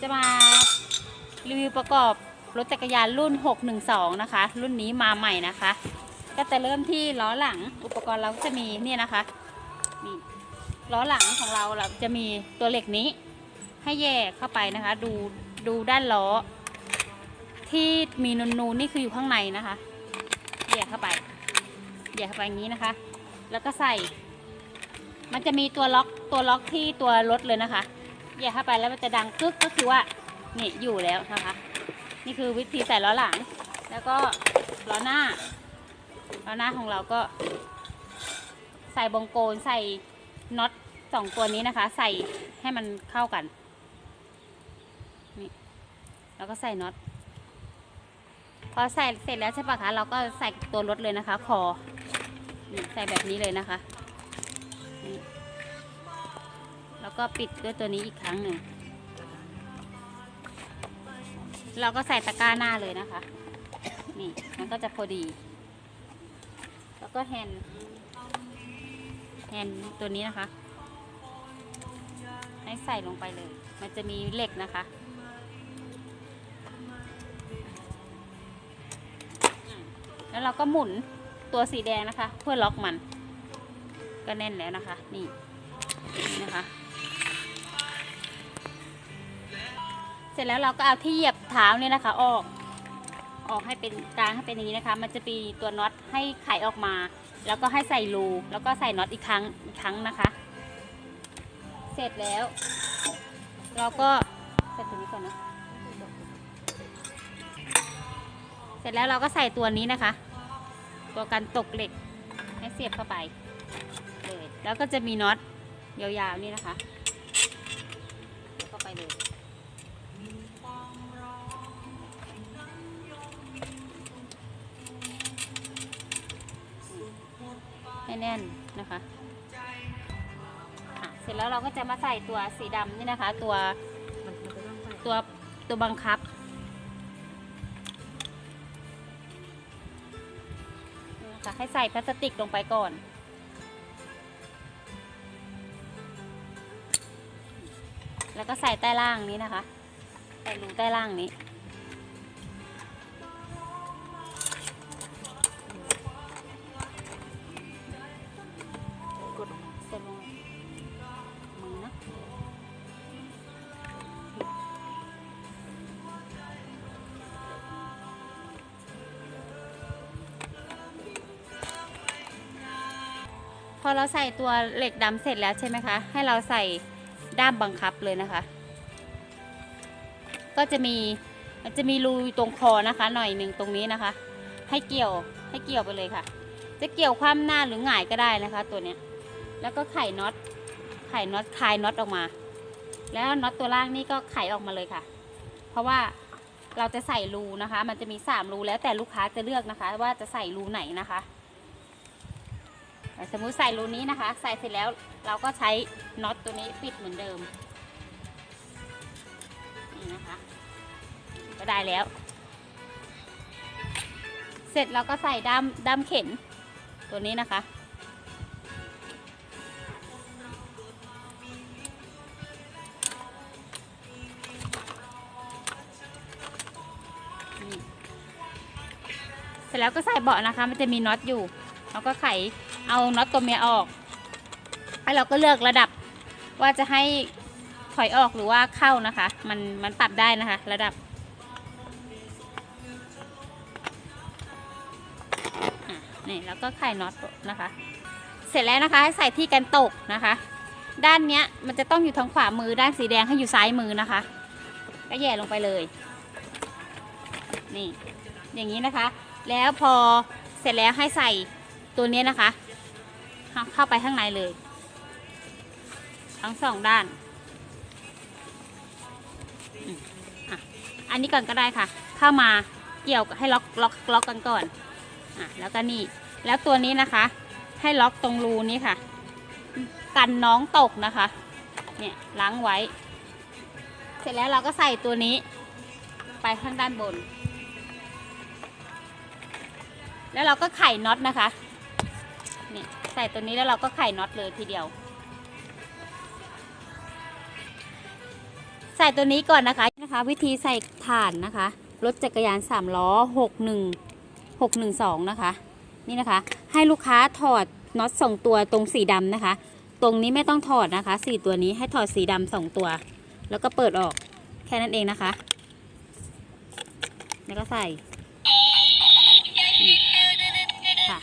จะมารีวิวประกอบรถจักรยานรุ่น 612 นะคะ รุ่นนี้มาใหม่นะคะ ก็จะเริ่มที่ล้อหลังอุปกรณ์เราก็จะมีเนี่ยนะคะนี่ล้อหลังของเราเราจะมีตัวเหล็กนี้ ให้แยกเข้าไปนะคะ ดูดูด้านล้อ ที่มีนูนๆนี่คืออยู่ข้างในนะคะแยกเข้าไปแยกเข้าไปอย่างนี้นะคะ แล้วก็ใส่ มันจะมีตัวล็อกตัวล็อกที่ตัวรถเลยนะคะ แยกเข้าไปแล้วมันจะดังกึกก็คือว่านี่อยู่แล้วนะคะ นี่คือวิธีใส่ล้อหลัง แล้วก็ล้อหน้าล้อหน้าของเราก็ ใส่บงโกนใส่น็อตสองตัวนี้นะคะ ใส่ให้มันเข้ากันนี่แล้วก็ใส่น็อตพอใส่เสร็จแล้วใช่ปะคะเราก็ใส่ตัวรถเลยนะคะ คอใส่แบบนี้เลยนะคะ ก็ปิดด้วยตัวนี้อีกครั้งหนึ่ง เราก็ใส่ตะกร้าหน้าเลยนะคะ นี่มันก็จะพอดี แล้วก็แฮนด์แฮนด์ตัวนี้นะคะ ให้ใส่ลงไปเลย มันจะมีเหล็กนะคะแล้วเราก็หมุนตัวสีแดงนะคะ เพื่อล็อกมัน ก็แน่นแล้วนะคะ นี่นะคะ เสร็จแล้วเราก็เอาที่เหยียบเท้าเนี่ยนะคะ ออก ออกให้เป็นกลางให้เป็นอย่างนี้นะคะ มันจะมีตัวน็อตให้ไขออกมา แล้วก็ให้ใส่รูแล้วก็ใส่น็อตอีกครั้งอีกครั้งนะคะ เสร็จแล้ว เราก็ใส่ตัวนี้ก่อนนะเสร็จแล้วเราก็ใส่ตัวนี้นะคะ ตัวกันตกเหล็กให้เสียบเข้าไปเลยแล้วก็จะมีน็อตยาวๆนี่นะคะ แล้วก็ไปเลย แน่นนะคะเสร็จแล้วเราก็จะมาใส่ตัวสีดำนี่นะคะ ตัวตัวตัวบังคับนี่ะให้ใส่พลาสติกลงไปก่อนแล้วก็ใส่ใต้ล่างนี้นะคะ ใส่รูใต้ล่างนี้ อเราใส่ตัวเหล็กดำเสร็จแล้วใช่ไหมคะ ให้เราใส่ด้ามบังคับเลยนะคะ ก็จะมีมันจะมีรูตรงคอนะคะ หน่อยหนึ่งตรงนี้นะคะ ให้เกี่ยวให้เกี่ยวไปเลยค่ะ จะเกี่ยวคว่ำหน้าหรือหงายก็ได้นะคะ ตัวเนี้ย แล้วก็ไขน็อตไขน็อตคลายน็อตออกมา แล้วน็อตตัวล่างนี่ก็ไขออกมาเลยค่ะ เพราะว่าเราจะใส่รูนะคะ มันจะมีสามรูแล้วแต่ลูกค้าจะเลือกนะคะ ว่าจะใส่รูไหนนะคะ สมมุติใส่รูนี้นะคะ ใส่เสร็จแล้วเราก็ใช้น็อตตัวนี้ปิดเหมือนเดิมนี่นะคะ ก็ได้แล้ว เสร็จเราก็ใส่ด้ามด้ามเข็นตัวนี้นะคะ เสร็จแล้วก็ใส่เบาะนะคะ มันจะมีน็อตอยู่ เราก็ไขเอาน็อตตัวเมียออกแล้วเราก็เลือกระดับว่าจะให้ถอยออกหรือว่าเข้านะคะ มันมันปรับได้นะคะ ระดับ นี่แล้วก็ไขน็อตนะคะ เสร็จแล้วนะคะให้ใส่ที่กันตกนะคะ ด้านเนี้ยมันจะต้องอยู่ทางขวามือด้านสีแดงให้อยู่ซ้ายมือนะคะ ก็แย่ลงไปเลย นี่ อย่างนี้นะคะ แล้วพอเสร็จแล้วให้ใส่ ตัวนี้นะคะ เข้าไปข้างในเลย ทั้งสองด้าน อันนี้ก่อนก็ได้ค่ะ เข้ามาเกี่ยวให้ล็อกล็อกล็อกกันก่อนอะแล้วก็นี่ แล้วตัวนี้นะคะ ให้ล็อกตรงรูนี้ค่ะ กันน้องตกนะคะ เนี่ยล้างไว้ เสร็จแล้วเราก็ใส่ตัวนี้ ไปข้างด้านบน แล้วเราก็ไขน็อตนะคะ นี่ใส่ตัวนี้แล้วเราก็ไข่น็อตเลยทีเดียว ใส่ตัวนี้ก่อนนะคะนะคะ วิธีใส่ถ่านนะคะรถจักรยานสามล้อหกหนึ่งหกหนึ่งสองนะคะนี่นะคะ ให้ลูกค้าถอดน็อตสองตัวตรงสีดำนะคะ ตรงนี้ไม่ต้องถอดนะคะสี่ตัวนี้ให้ถอดสีดำสองตัว แล้วก็เปิดออกแค่นั้นเองนะคะ แล้วก็ใส่ค่ะ